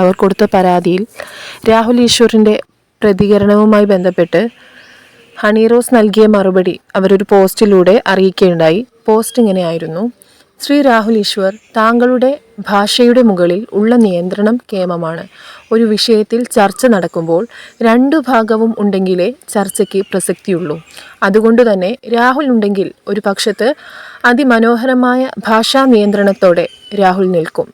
അവർ കൊടുത്ത പരാതിയിൽ രാഹുൽ ഈശ്വറിന്റെ പ്രതികരണവുമായി ബന്ധപ്പെട്ട് ഹണി റോസ് നൽകിയ മറുപടി അവരൊരു പോസ്റ്റിലൂടെ അറിയിക്കുകയുണ്ടായി. പോസ്റ്റ് ഇങ്ങനെയായിരുന്നു ശ്രീ രാഹുൽ ഈശ്വർ താങ്കളുടെ ഭാഷയുടെ മുകളിൽ ഉള്ള നിയന്ത്രണം കേമമാണ്. ഒരു വിഷയത്തിൽ ചർച്ച നടക്കുമ്പോൾ രണ്ടു ഭാഗവും ഉണ്ടെങ്കിലേ ചർച്ചയ്ക്ക് പ്രസക്തിയുള്ളൂ. അതുകൊണ്ട് തന്നെ രാഹുൽ ഉണ്ടെങ്കിൽ ഒരു പക്ഷത്ത് അതിമനോഹരമായ ഭാഷാ നിയന്ത്രണത്തോടെ രാഹുൽ നിൽക്കും.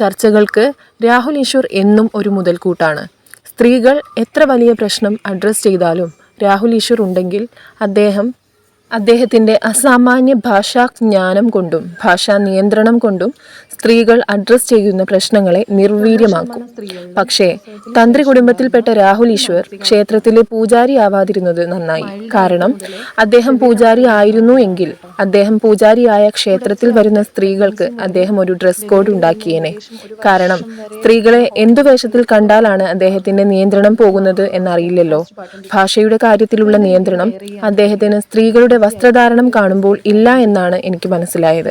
ചർച്ചകൾക്ക് രാഹുൽ ഈശ്വർ എന്നും ഒരു മുതൽക്കൂട്ടാണ്. സ്ത്രീകൾ എത്ര വലിയ പ്രശ്നം അഡ്രസ്സ് ചെയ്താലും രാഹുൽ ഈശ്വർ ഉണ്ടെങ്കിൽ അദ്ദേഹം അദ്ദേഹത്തിന്റെ അസാമാന്യ ഭാഷാ ജ്ഞാനം കൊണ്ടും ഭാഷാ നിയന്ത്രണം കൊണ്ടും സ്ത്രീകൾ അഡ്രസ്സ് ചെയ്യുന്ന പ്രശ്നങ്ങളെ നിർവീര്യമാക്കും. പക്ഷേ തന്ത്രി കുടുംബത്തിൽപ്പെട്ട രാഹുൽ ഈശ്വർ ക്ഷേത്രത്തിലെ പൂജാരി ആവാതിരുന്നത് നന്നായി. കാരണം അദ്ദേഹം പൂജാരി ആയിരുന്നു എങ്കിൽ അദ്ദേഹം പൂജാരിയായ ക്ഷേത്രത്തിൽ വരുന്ന സ്ത്രീകൾക്ക് അദ്ദേഹം ഒരു ഡ്രസ് കോഡ് ഉണ്ടാക്കിയേനെ. കാരണം സ്ത്രീകളെ എന്തു വേഷത്തിൽ കണ്ടാലാണ് അദ്ദേഹത്തിന്റെ നിയന്ത്രണം പോകുന്നത് എന്നറിയില്ലല്ലോ. ഭാഷയുടെ കാര്യത്തിലുള്ള നിയന്ത്രണം അദ്ദേഹത്തിന് സ്ത്രീകളുടെ വസ്ത്രധാരണം കാണുമ്പോൾ ഇല്ല എന്നാണ് എനിക്ക് മനസ്സിലായത്.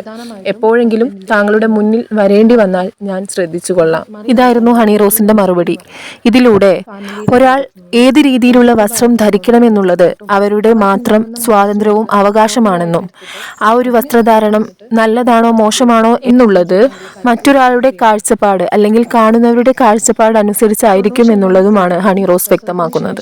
എപ്പോഴെങ്കിലും താങ്കളുടെ മുന്നിൽ വരേണ്ടി വന്നാൽ ഞാൻ ശ്രദ്ധിച്ചു കൊള്ളാം ഇതായിരുന്നു ഹണി റോസിന്റെ മറുപടി. ഇതിലൂടെ ഒരാൾ ഏത് രീതിയിലുള്ള വസ്ത്രം ധരിക്കണമെന്നുള്ളത് അവരുടെ മാത്രം സ്വാതന്ത്ര്യവും അവകാശമാണെന്നും ആ ഒരു വസ്ത്രധാരണം നല്ലതാണോ മോശമാണോ എന്നുള്ളത് മറ്റൊരാളുടെ കാഴ്ചപ്പാട് അല്ലെങ്കിൽ കാണുന്നവരുടെ കാഴ്ചപ്പാട് അനുസരിച്ചായിരിക്കും എന്നുള്ളതുമാണ് ഹണി റോസ് വ്യക്തമാക്കുന്നത്.